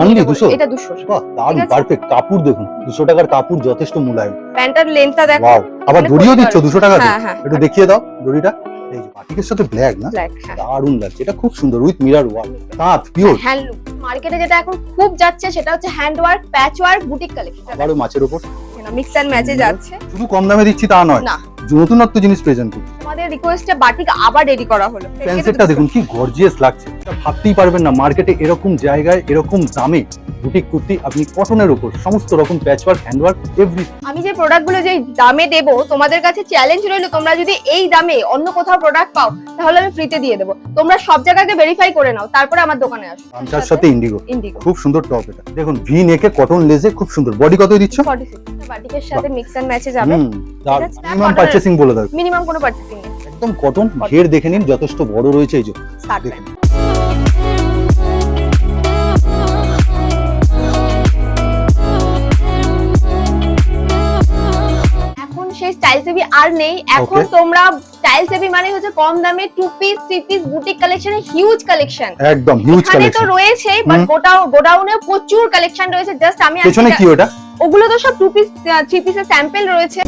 Only দুশো? এটা দুশো। বাহ দারুণ পারফেক্ট কাপড় দেখুন দুশো টাকার কাপড় যথেষ্ট মূল্যায়ন প্যান্টার লেন্থটা দেখো। আবার মানে দড়িও দিচ্ছ দুশো টাকা হ্যাঁ হ্যাঁ। একটু দেখিয়ে দাও দড়িটা। এই যে বাটিকের সাথে ব্ল্যাক না? হ্যাঁ। দারুণ লাগছে এটা খুব সুন্দর উইথ মিরার ওয়ার্ক তাঁত পিওর হ্যান্ডলুম মার্কেটে যেটা এখন খুব যাচ্ছে সেটা হচ্ছে hand work patch work boutique collection আবারও মাছের উপর। মিক্স অ্যান্ড ম্যাচে যাচ্ছে। শুধু কম দামে দিচ্ছি তা নয়। না। নতুনত্ব জিনিস প্রেজেন্ট করছি। আমাদের রিকোয়েস্টে বাটিক আবার রেডি করা হলো। প্যান্সেটটা দেখুন কি গর্জিয়াস লাগছে। ভাবতেই পারবেন না মার্কেটে এরকম জায়গায় এরকম দামে বুটিক কুর্তি আপনি কটনের উপর সমস্ত রকম patch work hand work every আমি যে প্রোডাক্টগুলো যে দামে দেবো তোমাদের কাছে চ্যালেঞ্জ রইল তোমরা যদি এই দামে অন্য কোথাও প্রোডাক্ট পাও তাহলে আমি ফ্রিতে দিয়ে দেবো। তোমরা সব জায়গাকে ভেরিফাই করে নাও তারপরে আমার দোকানে আসো। গামছার সাথে ইন্ডিগো ইন্ডিগো খুব সুন্দর টপ এটা। দেখুন ভি নেকে কটন লেজে খুব সুন্দর। বডি কত দিচ্ছ? ফর্টি সিক্স বাটিকের সাথে মিক্স এন্ড ম্যাচে যাবে। মিনিমাম পারচেসিং বলে দাও মিনিমাম কোনো পার্চেসিং নেই। একদম কটন ঘের দেখে নিন যথেষ্ট বড় রয়েছে এই যে। দেখুন। সেই স্টাইল সেবি আর নেই। এখন তোমরা স্টাইল সেবি মানে হচ্ছে কম দামে two piece three piece boutique কালেকশনের হিউজ কালেকশন একদম হিউজ এখানে তো কালেকশন রয়েছেই বাট গোডাউনে প্রচুর কালেকশন রয়েছে। জাস্ট আমি পেছনে কি ওটা? ওগুলো তো সব টু পিস থ্রি পিসের স্যাম্পল রয়েছে।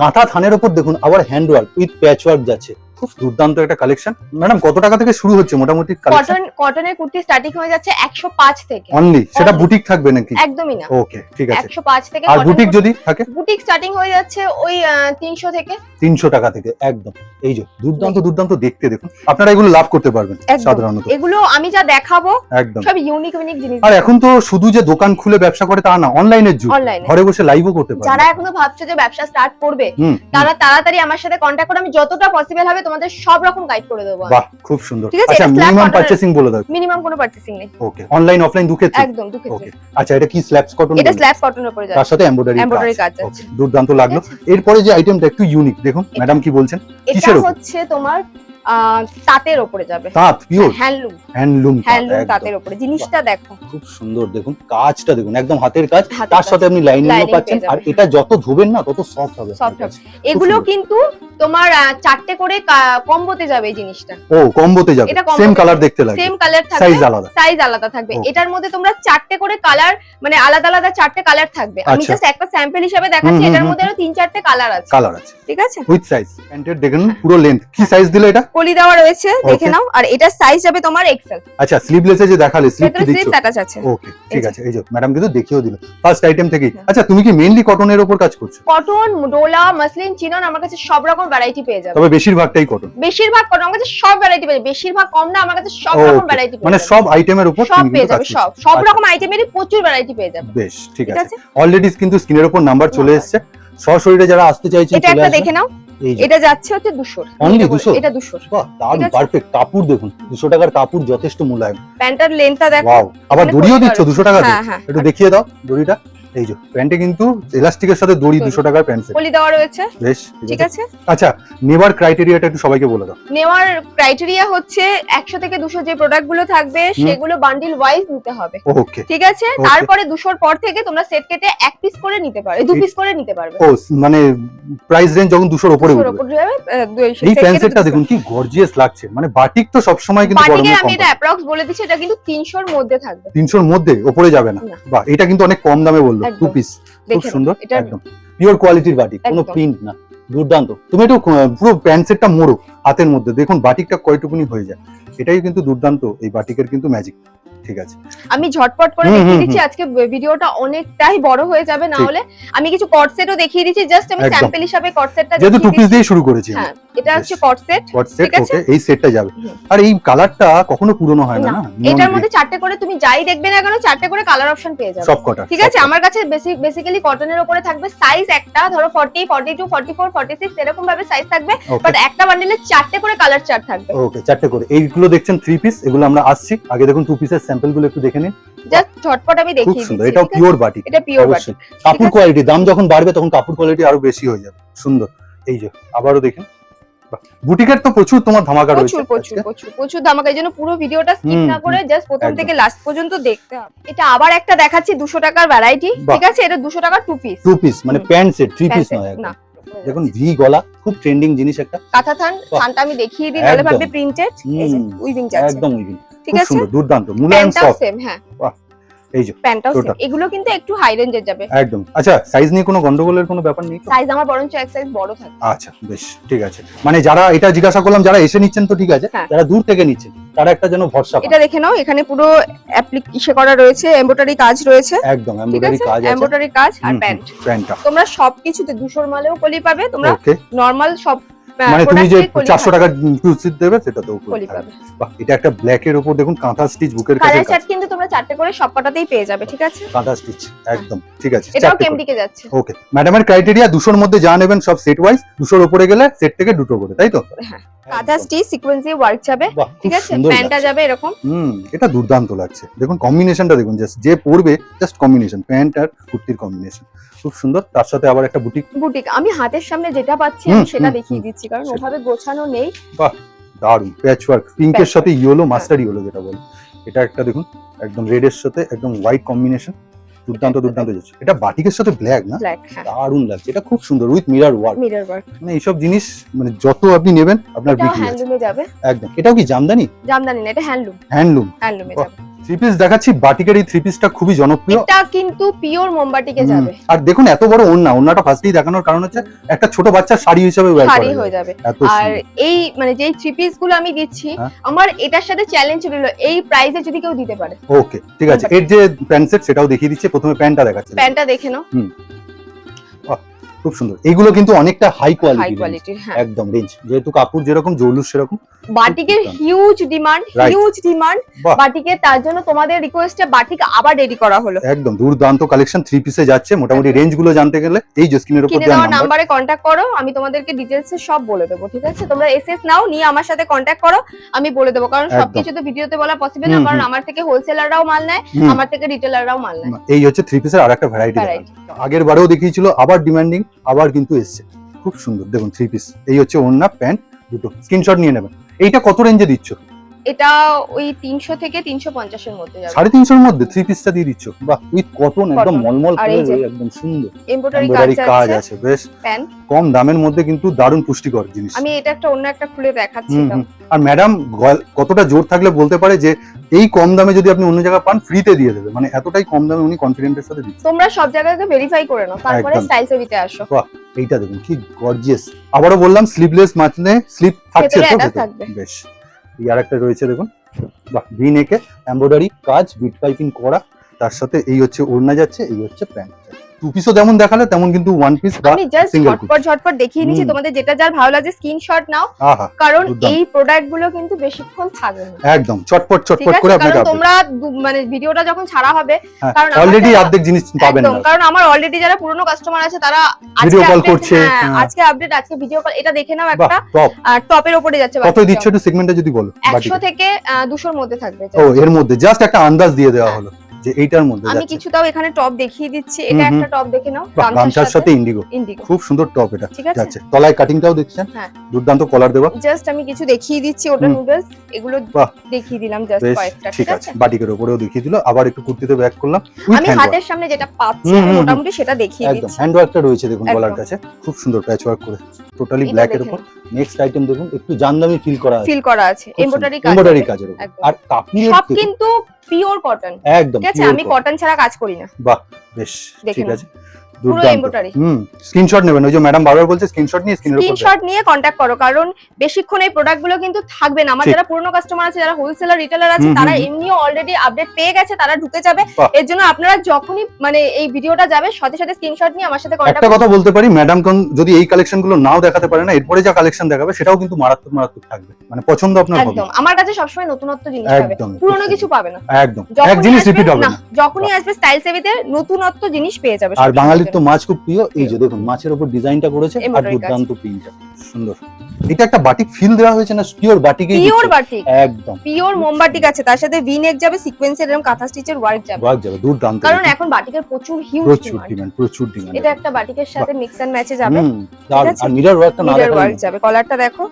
কাঁথা থানের উপর দেখুন আবার hand work with patch work যাচ্ছে। খুব দুর্দান্ত একটা কালেকশন ম্যাডাম কত টাকা থেকে শুরু হচ্ছে মোটামুটি কটন কটনের কুর্তি স্টার্টিং হয়ে যাচ্ছে একশো পাঁচ থেকে। অনলি সেটা বুটিক থাকবে নাকি? একদমই না। ওকে ঠিক আছে। একশো পাঁচ থেকে আর বুটিক যদি থাকে? বুটিক স্টার্টিং হয়ে যাচ্ছে ওই তিনশো থেকে। তিনশো টাকা থেকে একদম। এই যে দুর্দান্ত দুর্দান্ত দেখতে দেখুন। আপনারা এগুলো লাভ করতে পারবেন সাধারণত। এগুলো আমি যা দেখাবো একদম। সব ইউনিক ইউনিক জিনিস। আর এখন তো শুধু যে দোকান খুলে ব্যবসা করে তা না অনলাইনের যুগ। অনলাইনে ঘরে বসে লাইভও করতে যারা এখনও ভাবছে যে ব্যবসা স্টার্ট করবে তারা তাড়াতাড়ি আমার সাথে কন্ট্যাক্ট করে। আমি যতটা পসিবল হবে তোমাদের সব রকম গাইড করে দেবো বাহ খুব সুন্দর। আচ্ছা মিনিমাম পারচেসিং বলে দাও। মিনিমাম কোনো পার্চেসিং নেই। ওকে অনলাইন অফলাইন দু ক্ষেত্রে একদম দু ক্ষেত্রে ওকে আচ্ছা এটা কি স্ল্যাবস কটন এটা স্ল্যাব কটনের উপরে তার সাথে এমব্রয়ডারি এমব্রয়ডারি কাজ আছে দুর্দান্ত লাগল। এরপরে যে আইটেমটা একটু ইউনিক দেখুন ম্যাডাম কি বলছেন? কিসের উপর? হচ্ছে তোমার তাঁতের উপরে যাবে। তাঁত পিওর হ্যান্ডলুম হ্যান্ডলুম হ্যান্ডলুম তাঁতের উপরে। জিনিসটা দেখো। খুব সুন্দর দেখুন কাজটা দেখুন একদম হাতের কাজ। তার সাথে আপনি লাইনিংও Lining পাচ্ছেন আর এটা যত ধোবেন না তত সফট হবে। আপনার কাছে। এগুলো কিন্তু তোমার চারটে করে কম্বোতে যাবে এই জিনিসটা। ও কম্বোতে যাবে। এটা সেম কালার দেখতে লাগে সেম কালার থাকবে। সাইজ আলাদা। সাইজ আলাদা থাকবে। এটার মধ্যে তোমরা চারটে করে কালার মানে আলাদা আলাদা চারটে কালার থাকবে। আমি আচ্ছা। জাস্ট একটা স্যাম্পল হিসেবে দেখাচ্ছি এটার মধ্যে আরও তিন চারটে কালার আছে। কালার আছে। ঠিক আছে? উইথ সাইজ প্যান্টের দেখুন পুরো লেন্থ কি সাইজ দিলে এটা? কলি দেওয়া রয়েছে দেখে নাও। আর এটার সাইজ যাবে তোমার এক্সেল আচ্ছা স্লিভলেসে যে দেখালে স্লিভ কি দিচ্ছ। অ্যাটাচ আছে। ওকে ঠিক আছে। এই যে ম্যাডাম কিন্তু দেখিয়েও দিল। ফার্স্ট আইটেম থেকেই। হ্যাঁ। আচ্ছা তুমি কি মেইনলি কটনের উপর কাজ করছ? কটন ডোলা মাসলিন চিনন আমার কাছে সব রকম ভ্যারাইটি পেয়ে যাবে। তবে বেশিরভাগটাই কটন বেশিরভাগ কটন আমার কাছে সব ভ্যারাইটি পেয়ে যাবে বেশিরভাগ কম না আমার কাছে সব রকম ভ্যারাইটি মানে সব আইটেমের উপর সব পেয়ে যাবে সব। সব আচ্ছা, রকম আইটেমেরই প্রচুর ভ্যারাইটি পেয়ে যাবে। বেশ ঠিক আছে। অলরেডি কিন্তু স্ক্রিনের উপর নাম্বার চলে Number। এসেছে। যারা আসতে চাইছেন এটা একটা দেখে নাও। এটা যাচ্ছে হচ্ছে দুশোর। Only 200? এটা দুশোর। বাহ দারুণ পারফেক্ট কাপড় দেখুন দুশো টাকার কাপড় যথেষ্ট মূল্যায়ন প্যান্টার লেন্থটা দেখো। আবার মানে দড়িও দিচ্ছ দুশো টাকা হ্যাঁ হ্যাঁ। একটু দেখিয়ে দাও দড়িটা। এই যে প্যান্টে কিন্তু এলাস্টিকের সাথে দড়ি দড়ি। দুশো টাকার প্যান্ট সেট দেওয়া রয়েছে। বেশ ঠিক আছে। আচ্ছা নেবার ক্রাইটেরিয়াটা একটু সবাইকে বলে দাও। নেওয়ার ক্রাইটেরিয়া হচ্ছে একশো থেকে দুশো যে প্রোডাক্টগুলো থাকবে সেগুলো বান্ডিল ওয়াইজ নিতে হবে। ওকে ঠিক আছে? তারপরে দুশোর পর থেকে তোমরা সেট কেটে এক পিস করে নিতে পারবে দু পিস করে নিতে পারবে। ও মানে প্রাইস রেঞ্জ যখন দুশোর উপরে উঠবে। উপর আহ, এই প্যান্ট সেটটা দেখুন কি গর্জিয়াস লাগছে। মানে বাটিক তো সবসময় কিন্তু বাটিকের গরমে আমি এটা অ্যাপ্রক্স বলে দিচ্ছি এটা কিন্তু তিনশোর মধ্যে থাকবে। তিনশোর মধ্যে ওপরে যাবে না। বাহ এটা কিন্তু অনেক কম দামে বলল। একদম। টু পিস খুব সুন্দর একদম। পিওর কোয়ালিটির বাটিক কোনো প্রিন্ট না দুর্দান্ত। তুমি একটু পুরো প্যান্ট সেটটা মোড়ো হাতের মধ্যে। দেখুন বাটিকটা কয়টুকুনি হয়ে যায়। এটাই কিন্তু দুর্দান্ত এই বাটিকের কিন্তু ম্যাজিক ঠিক আছে। আমি ঝটপট করে দেখিয়ে দিচ্ছি আজকে ভিডিওটা অনেকটাই বড় হয়ে যাবে না হলে আমি কিছু কট সেটও দেখিয়ে দিচ্ছি জাস্ট আমি স্যাম্পল হিসাবে কট সেটটা যেহেতু টু পিস দিয়ে শুরু করেছি হ্যাঁ এটা হচ্ছে বেশ। কট সেট হোয়াট সেট ঠিক আছে? ওকে এই সেটটা যাবে। আর এই কালারটা কখনো পুরনো হয় না এটার মধ্যে চারটে করে তুমি যাই দেখবে না কেন চারটে করে কালার অপশন পেয়ে যাবে। সব কটা ঠিক আছে? আমার কাছে বেসিক্যালি কটনের উপরে থাকবে সাইজ একটা ধরো 40 42 44 46 এরকম ভাবে সাইজ থাকবে বাট একটা বান্ডেলে চারটে করে কালার চার্ট থাকবে। ওকে চারটে করে। এইগুলো দেখছেন থ্রি পিস এগুলো আমরা আসছি। আগে দেখুন টু পিসের একটু দেখে নিন। জাস্ট ঝটপট আমি দেখিয়ে সুন্দর দিচ্ছি এটাও পিওর বাটিক এটা পিওর বাটি কাপড় কোয়ালিটি দাম যখন বাড়বে তখন কাপড় কোয়ালিটি আরও বেশি হয়ে যাবে। সুন্দর। এই যে আবারও দেখেন। বুটিকের তো প্রচুর তোমার ধামাকা রয়েছে প্রচুর প্রচুর প্রচুর প্রচুর ধামাকা জন্য পুরো ভিডিওটা স্কিপ না করে জাস্ট প্রথম। থেকে লাস্ট পর্যন্ত দেখতে হবে। এটা আবার একটা দেখাচ্ছি দুশো টাকার ভ্যারাইটি ঠিক আছে? এটা দুশো টাকার টু পিস টু পিস মানে প্যান্ট সেট থ্রি পিস নয় না দেখুন ভি গলা খুব ট্রেন্ডিং জিনিস একটা। কাঁথা থান। থানটা আমি দেখিয়ে দিই একদম। ভাববে প্রিন্টেড উইভিং যাচ্ছে একদম উইভিং ঠিক আছে? সুন্দর দুর্দান্ত। মুলায়ম সফট সেম হ্যাঁ। এই যে প্যান্টটাও সেম এগুলো কিন্তু একটু হাই রেঞ্জের যাবে। একদম। আচ্ছা সাইজ নিয়ে কোনো গন্ডগোলের কোনো ব্যাপার নেই সাইজ আমার বরঞ্চ এক সাইজ বড় থাকে। আচ্ছা বেশ ঠিক আছে। মানে যারা এটা জিজ্ঞাসা করলাম যারা এসে নিচ্ছেন তো ঠিক আছে হ্যাঁ। যারা দূর থেকে নিচ্ছেন তারা একটা যেন ভরসা এটা দেখে নাও এখানে পুরো অ্যাপ্লিক ইসে করা রয়েছে এমব্রয়ডারি কাজ রয়েছে। একদম এমব্রয়ডারি কাজ আছে। এমব্রয়ডারি কাজ আর প্যান্ট প্যান্টটা। তোমরা সবকিছুতে দুশোর মালেও কলি পাবে তোমরা নর্মাল সব মানে তুমি যে product এ কলি চারশো পাবে। টাকা টুসিট দেবে সেটা তো কলি পাবে। এটা একটা ব্ল্যাক এর উপর দেখুন কাঁথা স্টিচ বুকের কাছে কাঁথা কিন্তু তোমরা চারটে করে সবকটাতেই পেয়ে যাবে ঠিক আছে? কাঁথা স্টিচ একদম ঠিক আছে এটাও। কেমডিকে যাচ্ছে। ওকে ম্যাডামের ক্রাইটেরিয়া দুশোর মধ্যে যা নেবেন সব সেট ওয়াইজ দুশোর উপরে গেলে সেট থেকে দুটো করে তাই তো? হ্যাঁ। কাঁথা স্টিচ সিকোয়েন্সি ওয়ার্ক যাবে ঠিক আছে? প্যান্টটা যাবে এরকম। হুম এটা দুর্দান্ত লাগছে। দেখুন কম্বিনেশনটা দেখুন জাস্ট যে পরবে জাস্ট কম্বিনেশন প্যান্ট আর কুর্তির কম্বিনেশন খুব সুন্দর তার সাথে আবার একটা বুটিক বুটিক আমি হাতের সামনে যেটা পাচ্ছি আমি সেটা দেখিয়ে দিচ্ছি কারণ ওভাবে গোছানো নেই। দারুণ প্যাচ ওয়ার্ক পিঙ্কের সাথে ইয়েলো। মাস্টার ইয়েলো যেটা বলে। এটা একটা দেখুন একদম রেড এর সাথে একদম হোয়াইট কম্বিনেশন দুর্দান্ত দুর্দান্ত যাচ্ছে। এটা বাটিকের সাথে ব্ল্যাক না? হ্যাঁ। দারুণ লাগছে। এটা খুব সুন্দর with mirror work mirror work মানে এইসব জিনিস মানে যত আপনি নেবেন আপনার বিক্রি হ্যান্ডলুমে যাবে। একদম। এটাও কি জামদানি? জামদানি না এটা হ্যান্ডলুম হ্যান্ডলুম হ্যান্ডলুমে যাবে। থ্রি পিস দেখাচ্ছি বাটিকের এই থ্রি পিসটা খুবই জনপ্রিয়। এটা কিন্তু পিওর মোমবাটিকে হুম, যাবে। আর দেখুন এত বড় ওন্না ওন্নাটা ফার্স্টেই দেখানোর কারণ হচ্ছে একটা ছোট বাচ্চা শাড়ি হিসেবে wear শাড়ি হয়ে যাবে। আর এই মানে যেই থ্রি পিসগুলো আমি দিচ্ছি হ্যাঁ। আমার এটার সাথে চ্যালেঞ্জ রইল এই প্রাইসে যদি কেউ দিতে পারে। ওকে ঠিক আছে। এর যে প্যান্ট সেট সেটাও দেখিয়ে দিচ্ছে। প্রথমে প্যান্টটা দেখাচ্ছে। প্যান্টটা দেখে নাও। খুব সুন্দর। এগুলো কিন্তু অনেকটা হাই হাই কোয়ালিটি কোয়ালিটির হ্যাঁ। একদম রেঞ্জ যেহেতু কাপড় যেরকম জৌলুস সেরকম বাটিকের হিউজ ডিমান্ড হিউজ ডিমান্ড। বাটিকের তার জন্য তোমাদের রিকোয়েস্টে বাটিক আবার রেডি করা হলো। একদম দুর্দান্ত কালেকশন থ্রি পিসে যাচ্ছে। মোটামুটি রেঞ্জগুলো জানতে গেলে এই যে স্ক্রিনের উপর দেওয়া নাম্বার কন্ট্যাক্ট করো আমি তোমাদেরকে ডিটেলস সব বলে দেবো ঠিক আছে? তোমরা এসএস নাও নিয়ে আমার সাথে কন্ট্যাক্ট করো আমি বলে দেবো। কারণ। সবকিছু তো ভিডিওতে বলা পসিবল না কারণ আমার থেকে হোলসেলাররাও মাল নেয় আমার থেকে রিটেলাররাও মাল নেয়। এই হচ্ছে থ্রি পিসের আরেকটা ভ্যারাইটি। আগের বারেও দেখিয়েছিল আবার ডিমান্ডিং আবার কিন্তু এসছে। খুব সুন্দর। দেখুন থ্রি পিস এই হচ্ছে ওড়না প্যান্ট দুটো। স্ক্রিনশট নিয়ে নেবেন। এইটা কত রেঞ্জে দিচ্ছ? এটা ওই তিনশো থেকে তিনশো পঞ্চাশের মধ্যে যাবে। সাড়ে তিনশোর মধ্যে থ্রি পিসটা দিয়ে দিচ্ছ? বাহ উইথ কটন একদম মলমল করে একদম সুন্দর। এমব্রয়ডারি কাজ আছে বেশ। কম দামের মধ্যে কিন্তু দারুণ পুষ্টিকর জিনিস। আমি এটা একটা অন্য একটা খুলে দেখাচ্ছি। আর ম্যাডাম কতটা জোর থাকলে বলতে পারে যে এই কম দামে যদি আপনি অন্য জায়গায় পান ফ্রিতে দিয়ে দেবে। মানে এতটাই কম দামে উনি কনফিডেন্টের সাথে দিচ্ছে। তোমরা সব জায়গাকে ভেরিফাই করে নাও তারপরে একদম। স্টাইল সেভিতে আসো। এইটা দেখুন কি গর্জিয়াস আবারও বললাম স্লিভলেস মাঝনে স্লিপ থাকছে তো। বেশ। এই রয়েছে, দেখুন। বাহ ভি নেকে এমব্রয়ডারি কাজ বিট পাইপিং করা, তার সাথে এই হচ্ছে ওড়না যাচ্ছে, এই হচ্ছে প্যান্ট টু পিসও যেমন দেখালে তেমন কিন্তু ওয়ান পিস বা জাস্ট ঝটপট ঝটপট দেখিয়ে নিচ্ছি তোমাদের যেটা যার ভালো লাগে স্ক্রিনশট নাও কারণ এই প্রোডাক্টগুলো কিন্তু বেশিক্ষণ থাকবে না। একদম চটপট ঠিক চটপট করে তোমরা মানে ভিডিওটা যখন ছাড়া হবে হ্যাঁ, কারণ অলরেডি অর্ধেক জিনিস পাবেন না। কারণ আমার অলরেডি যারা পুরনো কাস্টমার আছে তারা call update- করছে, হ্যাঁ, হ্যাঁ। আজকে আপডেট আজকে ভিডিও কল এটা দেখে নাও একটা আর টপের উপরে যাচ্ছে কত দিচ্ছ একটু সেগমেন্টে যদি বলো একশো বাটিকে। থেকে দুশোর মধ্যে থাকবে ও এর মধ্যে জাস্ট একটা আন্দাজ দিয়ে দেওয়া হলো। যে এইটার মধ্যে আমি এখানে টপ দেখিয়ে দিচ্ছি। এটা। একটা টপ দেখে নাও। গামছার সাথে ইন্ডিগো খুব সুন্দর টপ এটা। ঠিক আছে? তলায় কাটিংটাও দেখছেন? হ্যাঁ। দুর্দান্ত কলার দেওয়া। জাস্ট আমি কিছু দেখিয়ে দিচ্ছি ওটা নুডলস এগুলো দেখিয়ে দিলাম জাস্ট কয়েকটা ঠিক আছে। বাটিকের উপরেও দেখিয়ে দিল। আবার একটু কুর্তিতে ব্যাক করলাম। আমি হাতের সামনে যেটা পাচ্ছি। মোটামুটি সেটা দেখিয়ে একদম। দিচ্ছি। হ্যান্ড ওয়ার্কটা রয়েছে দেখুন একদম। গলার কাছে। খুব সুন্দর প্যাচ ওয়ার্ক করে টোটালি ব্ল্যাক এর উপর। নেক্সট আইটেম দেখুন একটু জানদামি ফিল করা আছে। ফিল করা আছে। এমব্রয়ডারি কাজ এমব্রয়ডারি আছে। কাজের উপর। একদম। আর কাপড়ের সব কিন্তু পিওর কটন একদম ঠিক আছে? আমি কটন ছাড়া কাজ করি না। বাহ বেশ দেখে ঠিক আছে। পুরো দুর্দান্ত। হুম স্ক্রিনশট নেবেন। ওই যে ম্যাডাম বারবার বলছে স্ক্রিনশট নিয়ে স্ক্রিনের উপর স্ক্রিনশট নিয়ে কন্ট্যাক্ট করো কারণ বেশিক্ষণ এই প্রোডাক্ট কিন্তু থাকবে না। আমার যারা পুরনো কাস্টমার আছে যারা হোলসেলার রিটেলার আছে তারা হুম, হুম। এমনিও অলরেডি আপডেট পেয়ে গেছে তারা ঢুকে যাবে। এর জন্য আপনারা যখনই মানে এই ভিডিওটা যাবে সাথে সাথে স্ক্রিনশট নিয়ে আমার সাথে একটা কথা বলতে পারি ম্যাডাম কোন যদি এই কালেকশনগুলো নাও দেখাতে পারে না এরপরে যা কালেকশন দেখাবে সেটাও কিন্তু মারাত্মক মারাত্মক থাকবে। মানে পছন্দ আপনার হবে। একদম। আমার কাছে সবসময় নতুনত্ব জিনিস পাবে। পুরনো কিছু পাবে না। একদম। এক যখনই জিনিস আসবে রিপিট হবে না না। যখনই আসবে স্টাইল সেভিতে নতুনত্ব জিনিস পেয়ে যাবে আর বাঙালির তো মাছ খুব প্রিয়। এই যে দেখুন মাছের উপর ডিজাইনটা করেছে আর দুর্দান্ত প্রিন্টটা সুন্দর। এটা একটা বাটিক ফিল দেওয়া হয়েছে না? পিওর বাটিকে পিওর বাটিক একদম। পিওর মোমবাটিক আছে তার সাথে ভি নেক যাবে সিকোয়েন্সের এরকম কাঁথা স্টিচের ওয়ার্ক যাবে। ওয়ার্ক যাবে দুর্দান্ত। কারণ এখন বাটিকের প্রচুর হিউজ প্রচুর ডিমান্ড প্রচুর ডিমান্ড এটা একটা বাটিকের সাথে মিক্স এন্ড ম্যাচে যাবে। আর মিরর ওয়ার্কটা না মিরর ওয়ার্ক যাবে। কলারটা দেখো।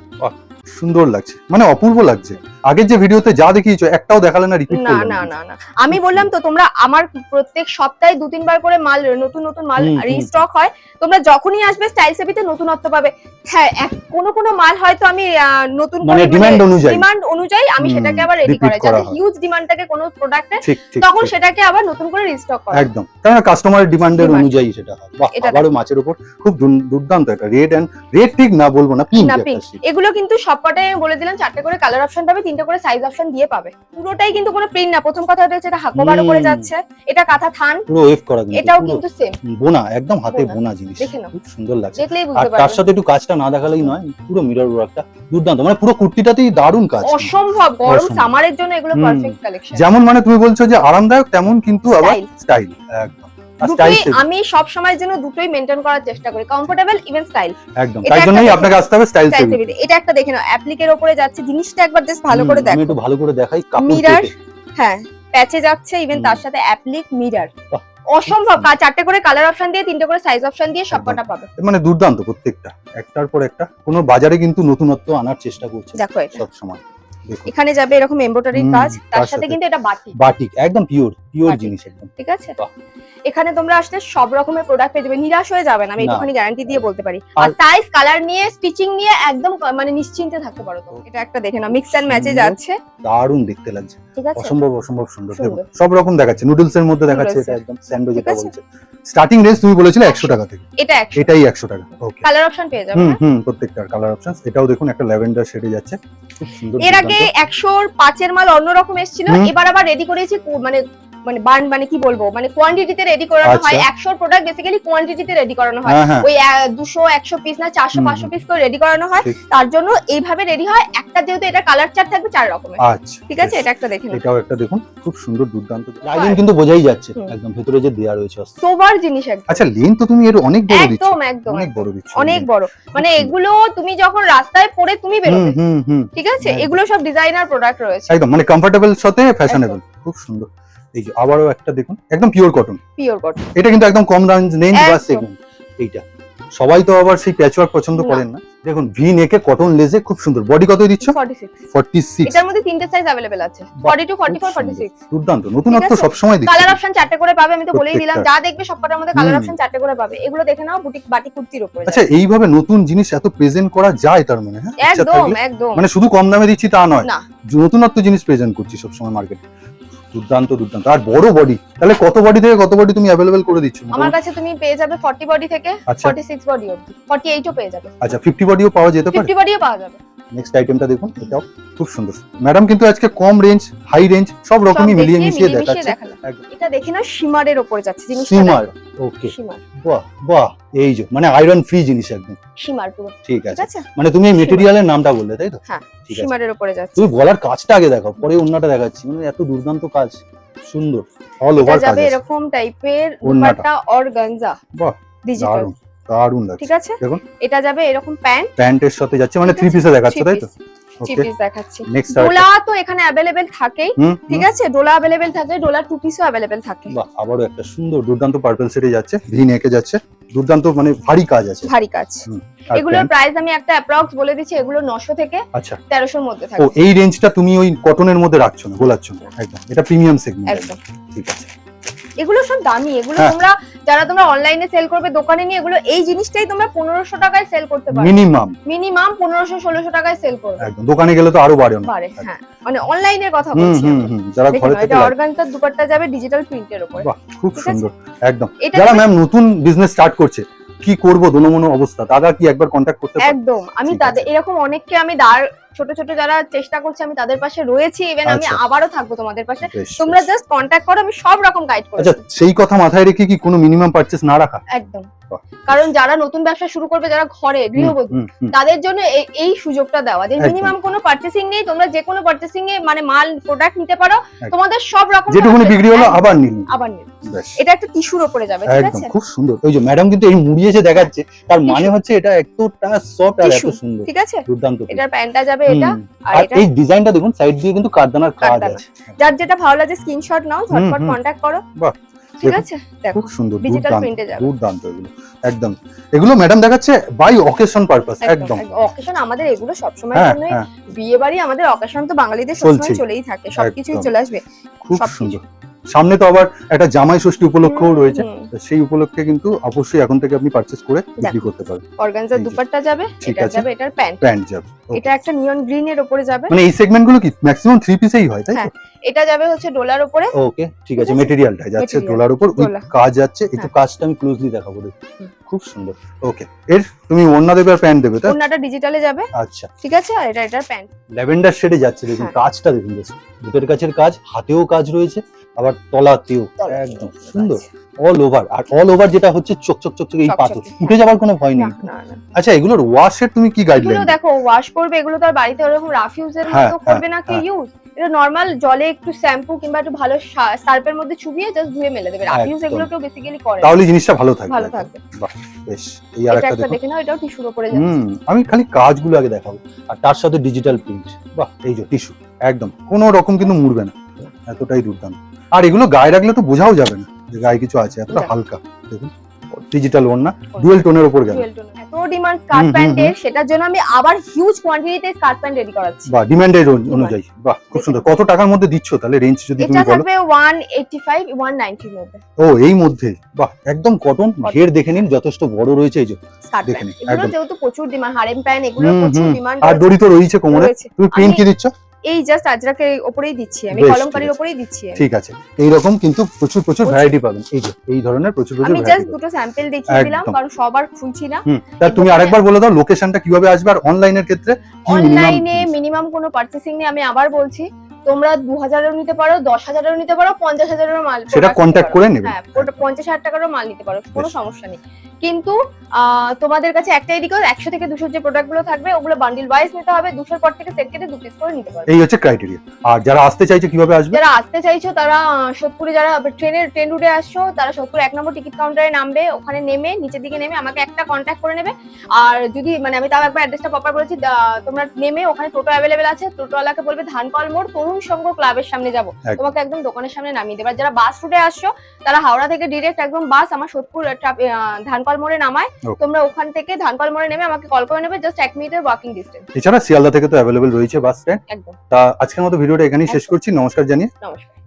সুন্দর লাগছে। মানে অপূর্ব লাগছে। আগের যে ভিডিওতে যা দেখিয়েছো একটাও দেখালে না রিপিট না না না না। আমি বললাম তো তোমরা আমার প্রত্যেক সপ্তাহে দু তিনবার করে মাল নতুন নতুন মাল। রিস্টক হয়। তোমরা যখনই আসবে স্টাইল সেবিতে নতুনত্ব পাবে। হ্যাঁ এক- কোনো কোনো মাল হয়তো আমি নতুন মানে ডিমান্ড অনুযায়ী। ডিমান্ড অনুযায়ী আমি সেটাকে আবার রেডি করা যাতে হিউজ ডিমান্ড থাকে কোনো প্রোডাক্টে তখন সেটাকে আবার নতুন করে রিস্টক করা। একদম। কারণ কাস্টমারের ডিমান্ডের অনুযায়ী সেটা হয়। আবারও মাছের উপর খুব দুর্দান্ত এটা রেড এন্ড রেড ঠিক না বলব না পিঙ্ক। এগুলো কিন্তু সবকটাই আমি বলে দিলাম চারটে করে কালার অপশন পাবে তিনটে করে সাইজ অপশন দিয়ে পাবে। পুরোটাই কিন্তু কোনো প্রিন্ট না। প্রথম কথা হচ্ছে এটা হাকোবার উপরে হুম। যাচ্ছে। এটা কাঁথা থান। পুরো ওয়েভ করা এটাও কিন্তু সেম বোনা একদম হাতে বোনা। জিনিস। খুব সুন্দর লাগছে। দেখলেই আর বুঝতে তার সাথে একটু কাজটা না দেখালেই নয় পুরো মিরর ওয়ার্কটা দুর্দান্ত। মানে পুরো কুর্তিটাতেই দারুণ কাজ অসম্ভব। গরম। সামারের জন্য এগুলো পারফেক্ট কালেকশন যেমন মানে তুমি বলছো যে আরামদায়ক তেমন কিন্তু আবার স্টাইল একদম। দুটোই আমি সব সময়ের জন্য দুটোই মেনটেন করার চেষ্টা করি। কমফোর্টেবল ইভেন স্টাইল একদম। তাই জন্যই আপনাকে আসতে হবে স্টাইল সেভিতে এটা একটা দেখে নাও অ্যাপ্লিকের উপরে যাচ্ছে জিনিসটা একবার জাস্ট ভালো করে আমি একটু ভালো করে দেখাই কাপড়। হ্যাঁ প্যাচে যাচ্ছে ইভেন তার সাথে অ্যাপ্লিক মিরার অসম্ভব কা- চারটে করে কালার অপশন দিয়ে তিনটে করে সাইজ অপশন দিয়ে সবকটা পাবে। মানে দুর্দান্ত প্রত্যেকটা একটার পর একটা। কোনো বাজারে কিন্তু নতুনত্ব আনার চেষ্টা করছে দেখো সব সময় এখানে যাবে এরকম এমব্রয়ডারির কাজ তার সাথে। কিন্তু এটা বাটি বাটিক একদম পিওর পিওর জিনিস একদম। ঠিক আছে? এখানে তোমরা আসলে সব রকমের প্রোডাক্ট পেয়ে যাবে নিরাশ হয়ে যাবে না আমি না। একটুখানি গ্যারান্টি দিয়ে বলতে পারি। আর সাইজ কালার নিয়ে স্টিচিং নিয়ে একদম মানে নিশ্চিন্তে থাকতে পারো তো। এটা একটা দেখে নাও মিক্স এন্ড ম্যাচে যাচ্ছে। দারুণ দেখতে লাগছে। ঠিক আছে? অসম্ভব অসম্ভব সুন্দর। সব রকম দেখাচ্ছে নুডলস এর মধ্যে দেখাচ্ছে এটা একদম স্যান্ডো যেটা বলছে। স্টার্টিং রেঞ্জ তুমি বলেছিলে একশো টাকা থেকে। এটা এটাই একশো টাকা ওকে কালার অপশন পেয়ে যাবে হুম হ্যাঁ? হুম প্রত্যেকটার কালার অপশন এটাও দেখুন একটা ল্যাভেন্ডার শেডে যাচ্ছে। খুব সুন্দর এর আগে একশোর পাঁচের মাল অন্যরকম এসেছিল এবার আবার রেডি করেছি মানে মানে বান মানে কি বলব? মানে কোয়ান্টিটিতে রেডি করানো আচ্ছা। হয় একশোর প্রোডাক্ট বেসিক্যালি কোয়ান্টিটিতে রেডি করানো হয়। হ্যাঁ হ্যাঁ। ওই দুশো একশো পিস না চারশো পাঁচশো পিস করে রেডি করানো হয়। তার জন্য এইভাবে রেডি হয়। একটা যেহেতু এটা কালার চার্ট থাকবে চার রকমের। আচ্ছা ঠিক আছে? এটা একটা দেখে নাও এটাও একটা দেখুন খুব সুন্দর দুর্দান্ত। লাইনিং কিন্তু বোঝাই যাচ্ছে। একদম ভেতরে যে দেয়া রয়েছে সোবার জিনিস একদম। আচ্ছা লেন তো তুমি এর অনেক বড় দিচ্ছ। একদম একদম অনেক বড় দিচ্ছ। অনেক বড়। মানে এগুলো তুমি যখন রাস্তায় পরে তুমি বেরোবে। ঠিক আছে? এগুলো সব ডিজাইনার প্রোডাক্ট রয়েছে। একদম মানে কমফোর্টেবল সাথে ফ্যাশনেবল খুব সুন্দর। এই যে আবারও একটা দেখুন একদম পিওর কটন পিওর কটন এটা কিন্তু একদম কম রেঞ্জ রেঞ্জ বা একদম। সেকেন্ড এইটা সবাই তো আবার সেই প্যাচওয়ার্ক পছন্দ না। করেন না দেখুন ভি নেকে কটন লেজে খুব সুন্দর বডি কত দিচ্ছ 46 46 এটার মধ্যে তিনটে সাইজ अवेलेबल আছে 42 44 46 দুর্দান্ত নতুনত্ব আছে? সবসময় দিচ্ছে কালার অপশন চারটে করে পাবে আমি তো বলেই দিলাম প্রত্যেকটা। যা দেখবে সবকটার মধ্যে কালার হুম। অপশন চারটে করে পাবে এগুলো দেখে নাও বুটিক বাটি কুর্তির উপরে আচ্ছা এইভাবে নতুন জিনিস এত প্রেজেন্ট করা যায় তার মানে হ্যাঁ ইচ্ছা একদম থাকলে? একদম মানে শুধু কম দামে দিচ্ছি তা নয় না। নতুনত্ব জিনিস প্রেজেন্ট করছি সবসময় মার্কেটে দুর্দান্ত দুর্দান্ত। আর বড় বডি তাহলে কত বডি থেকে কত বডি তুমি অ্যাভেলেবেল করে দিচ্ছ? আমার কাছে তুমি পেয়ে যাবে 40 বডি থেকে আচ্ছা। 46 বডি অবধি। 48 ও পেয়ে যাবে। আচ্ছা ফিফটি বডিও পাওয়া যেতে পারে? 50 বডিও পাওয়া যাবে। নেক্সট আইটেমটা দেখুন এটাও খুব সুন্দর। ম্যাডাম কিন্তু আজকে কম রেঞ্জ হাই রেঞ্জ সব রকমই মিলিয়ে মিশিয়ে দেখাচ্ছে। এটা দেখে নাও শিমারের উপরে যাচ্ছে জিনিসটা সিমার দেখো। ওকে বাহ বাহ এই যে মানে আয়রন ফ্রি জিনিস একদম। শিমার পুরো। ঠিক আছে। মানে তুমি মেটেরিয়ালের নামটা বললে তাই তো? হ্যাঁ, শিমারের উপরে যাচ্ছে। তুমি গলার কাজটা আগে দেখাও পরে অন্যটা দেখাচ্ছি। মানে এত দুর্দান্ত কাজ সুন্দর অল ওভার কাজ যাবে এরকম টাইপের। দুপাট্টা অর্গানজা বাহ, ডিজিটাল দারুণ লাগছে। ঠিক আছে? দেখুন। এটা যাবে এরকম প্যান্ট। প্যান্টের সাথে যাচ্ছে মানে থ্রি পিসে দেখাচ্ছে তাই তো? থ্রি ওকে পিস দেখাচ্ছি। ডোলা তো এখানে অ্যাভেলেবেল থাকেই। ঠিক আছে? ডোলা অ্যাভেলেবেল থাকে ডোলা টু পিসও অ্যাভেলেবেল থাকে। বাহ আবারও একটা সুন্দর দুর্দান্ত পার্পল সেটে যাচ্ছে ভি নেকে যাচ্ছে। দুর্দান্ত মানে ভারী কাজ আছে। ভারী কাজ। এগুলোর প্রাইস আমি একটা অ্যাপ্রক্স বলে দিচ্ছি এগুলো নশো থেকে আচ্ছা। তেরোশোর মধ্যে ও এই রেঞ্জটা তুমি ওই কটনের মধ্যে রাখছো না গোলাচ্ছ না একদম। এটা প্রিমিয়াম সেগমেন্ট একদম। ঠিক আছে। এগুলো সব দামি এগুলো হ্যাঁ। তোমরা যারা তোমরা অনলাইনে সেল করবে দোকানে নিয়ে এগুলো এই জিনিসটাই তোমরা পনেরোশো টাকায় সেল করতে পারো মিনিমাম মিনিমাম পনেরোশো ষোলোশো টাকায় সেল করবে। একদম দোকানে গেলে তো আরও বাড়ে হ্যাঁ। মানে অনলাইনের কথা বলছি যারা ঘরে থেকে। অর্গানজার দুপাট্টা যাবে ডিজিটাল প্রিন্টের উপরে। খুব সুন্দর। একদম। যারা ম্যাম নতুন বিজনেস স্টার্ট করছে কি করব দোনমনো অবস্থা। দাদা কি একবার কন্ট্যাক্ট করতে একদম। আমি তাদের এরকম অনেককে আমি দাঁড় ছোট ছোট যারা চেষ্টা করছে আমি তাদের পাশে রয়েছি ইভেন আমি আচ্ছা। আবারও থাকব তোমাদের পাশে তোমরা জাস্ট কন্টাক্ট করো আমি সব রকম গাইড করব আচ্ছা সেই কথা মাথায় রেখে কি কোনো মিনিমাম পারচেজ না রাখা একদম। কারণ যারা নতুন ব্যবসা শুরু করবে যারা ঘরে গৃহবধূ। তাদের জন্য এই- সুযোগটা দেওয়া। যে মিনিমাম কোনো পার্চেসিং নেই তোমরা যে কোনো পার্চেসিং এ মানে মাল প্রোডাক্ট নিতে পারো তোমাদের সব রকম যেটুকুনি বিক্রি হলো আবার নিন। আবার নিন। এটা একটা টিস্যুর উপরে যাবে ঠিক আছে? খুব সুন্দর। ওই যে ম্যাডাম কিন্তু এই মুড়িয়েছে দেখাচ্ছে তার মানে হচ্ছে এটা এতটা সফট আর এত সুন্দর। ঠিক আছে? দুর্দান্ত এটার প্যান্টটা যাবে এটা আর এই ডিজাইনটা দেখুন সাইড দিয়ে কিন্তু কারদানার কাজ আছে। যার যেটা ভালো লাগে স্ক্রিনশট নাও ঝটপট হুম। কন্ট্যাক্ট করো। ঠিক আছে? দেখো খুব সুন্দর ডিজিটাল প্রিন্টে যাবে। দুর্দান্ত এগুলো একদম। এগুলো ম্যাডাম দেখাচ্ছে বাই অকেশন পারপাস একদম অকেশন আমাদের এগুলো সবসময় সময় জন্যই হ্যাঁ। বিয়ে বাড়ি আমাদের অকেশন তো বাঙালিদের সবসময় চলছেই। চলেই থাকে সবকিছুই চলে আসবে। খুব। সুন্দর। সামনে তো আবার একটা জামাই ষষ্ঠী উপলক্ষও রয়েছে। তো সেই উপলক্ষে কিন্তু অবশ্যই এখন থেকে আপনি পারচেস করে বিক্রি করতে পারেন অর্গানজার দুপাট্টা যাবে এটা যাবে এটার প্যান্ট প্যান্ট যাবে এটা একটা নিয়ন গ্রিন এর উপরে যাবে। মানে এই সেগমেন্টগুলো কি ম্যাক্সিমাম থ্রি পিসেই হয় তাই হ্যাঁ, এটা যাবে হচ্ছে ডোলার উপরে ওকে ঠিক আছে? মেটেরিয়ালটা যাচ্ছে ডলার উপর উইথ কাজ যাচ্ছে একটু হ্যাঁ। কাজটা আমি ক্লোজলি দেখাবো দেখুন। খুব সুন্দর। ওকে এর তুমি ওড়না দেবে আর প্যান্ট দেবে তাই? ওড়নাটা ডিজিটালে যাবে। আচ্ছা। ঠিক আছে আর এটা এটার প্যান্ট ল্যাভেন্ডার শেডে যাচ্ছে দেখুন হ্যাঁ। কাজটা দেখুন বেশ বুকের কাছের কাজ হাতেও কাজ রয়েছে। আবার তলাতেও একদম। সুন্দর। অল ওভার আর অল ওভার যেটা হচ্ছে চক চক চক চক এই পাথর। উঠে যাবার কোনো ভয় নেই। না না আচ্ছা এগুলোর ওয়াশের তুমি কি এগুলো গাইডলাইন দেখো ওয়াশ করবে এগুলো তো আর বাড়িতে ওরকম রাফ ইউজের হ্যাঁ, মতো করবে না কি হ্যাঁ। ইউজ এটা নর্মাল জলে একটু শ্যাম্পু কিংবা একটু ভালো সার্পের মধ্যে চুবিয়ে জাস্ট ধুয়ে মেলে দেবে। রাফ ইউজ এগুলো কেউ বেসিক্যালি করে তাহলে জিনিসটা ভালো থাকবে। ভালো থাকবে। বাহ বেশ। এই আর এটা একটা দেখুন। দেখে নাও এটাও টিস্যুর উপরে যাচ্ছে। হুম আমি খালি কাজগুলো আগে দেখাবো। আর তার সাথে ডিজিটাল প্রিন্ট বাহ এই যে টিস্যু একদম। কোনো রকম কিন্তু মুড়বে না। এতটাই দুর্দান্ত। আর এগুলো গায়ে রাখলে তো বোঝাও যাবে না যে গায়ে কিছু আছে এতটা হালকা। দেখুন ডিজিটাল ওড়না ডুয়েল টোনের উপর গেল। এত ডিমান্ড স্কার্ট হুম, প্যান্টের সেটার জন্য আমি আবার হিউজ কোয়ান্টিটিতে স্কার্ট প্যান্ট রেডি করাচ্ছি বা ডিমান্ডের অনুযায়ী। বাহ খুব সুন্দর। কত টাকার মধ্যে দিচ্ছ তাহলে রেঞ্জ যদি তুমি বলো? থাকবে ওয়ান এইটটি ফাইভ ওয়ান নাইনটির মধ্যে। ও এই মধ্যে। বাহ একদম কটন ঘের দেখে নিন যথেষ্ট বড় রয়েছে এই যে। স্কার্ট দেখে নিন, এগুলো যেহেতু প্রচুর ডিমান্ড হারেম প্যান্ট এগুলো প্রচুর ডিমান্ড আর দড়ি তো রয়েছে। কোমরে। তুমি প্রিন্ট কি দিচ্ছ? এই জাস্ট আজরাকের উপরেই দিচ্ছি আমি কলমকারীর ঠিক উপরেই দিচ্ছি ঠিক আছে। এই রকম কিন্তু প্রচুর প্রচুর। ভ্যারাইটি পাবেন। এই যে এই ধরনের প্রচুর প্রচুর আমি জাস্ট দুটো স্যাম্পল দেখিয়ে দিলাম কারণ সবার খুলছি না। তাহলে তা তুমি দোকানে- আরেকবার বলে দাও লোকেশনটা কীভাবে আসবে আর অনলাইনের ক্ষেত্রে অনলাইনে মিনিমাম কোনো পারচেসিং নেই আমি আবার বলছি। তোমরা দু হাজারেরও নিতে পারো দশ হাজারেরও নিতে পারো পঞ্চাশ হাজারেরও মাল সেটা কন্ট্যাক্ট করে নেবে। হ্যাঁ ওটা পঞ্চাশ হাজার টাকারও মাল নিতে পারো কোনো সমস্যা নেই। কিন্তু তোমাদের কাছে একটাই রিকোয়েস্ট একশো থেকে দুশোর যে প্রোডাক্টগুলো থাকবে ওগুলো বান্ডিল ওয়াইজ নিতে হবে দুশোর পর থেকে সেট কেটে দু পিস করে নিতে পারবে। এই হচ্ছে ক্রাইটেরিয়া আর যারা আসতে চাইছে কীভাবে আসবে? যারা আসতে চাইছো তারা সোদপুরে যারা ট্রেনের ট্রেন রুটে আসছো তারা সোদপুর এক নম্বর টিকিট কাউন্টারে নামবে ওখানে নেমে নিচের দিকে নেমে আমাকে একটা কন্ট্যাক্ট করে নেবে। আর যদি মানে আমি তাও একবার অ্যাড্রেসটা প্রপার বলেছি তোমরা নেমে ওখানে টোটো অ্যাভেলেবেল আছে টোটোওয়ালাকে বলবে ধানকল মোড় তরুণ সংঘ ক্লাবের সামনে যাব। তোমাকে একদম দোকানের সামনে নামিয়ে দেবে। যারা বাস রুটে আসছো তারা হাওড়া থেকে ডিরেক্ট একদম বাস আমার সোদপুর ধানকল মোড়ে নামায়। তোমরা ওখান থেকে ধানকল মোড়ে নেমে আমাকে কল করে নেবে জাস্ট এক মিনিটের ওয়াকিং ডিস্টেন্স এছাড়া শিয়ালদা থেকে তো অ্যাভেলেবেল রয়েছে বাস স্ট্যান্ড একদম। তা আজকের মতো ভিডিওটা এখানেই শেষ করছি। নমস্কার জানিয়ে। নমস্কার।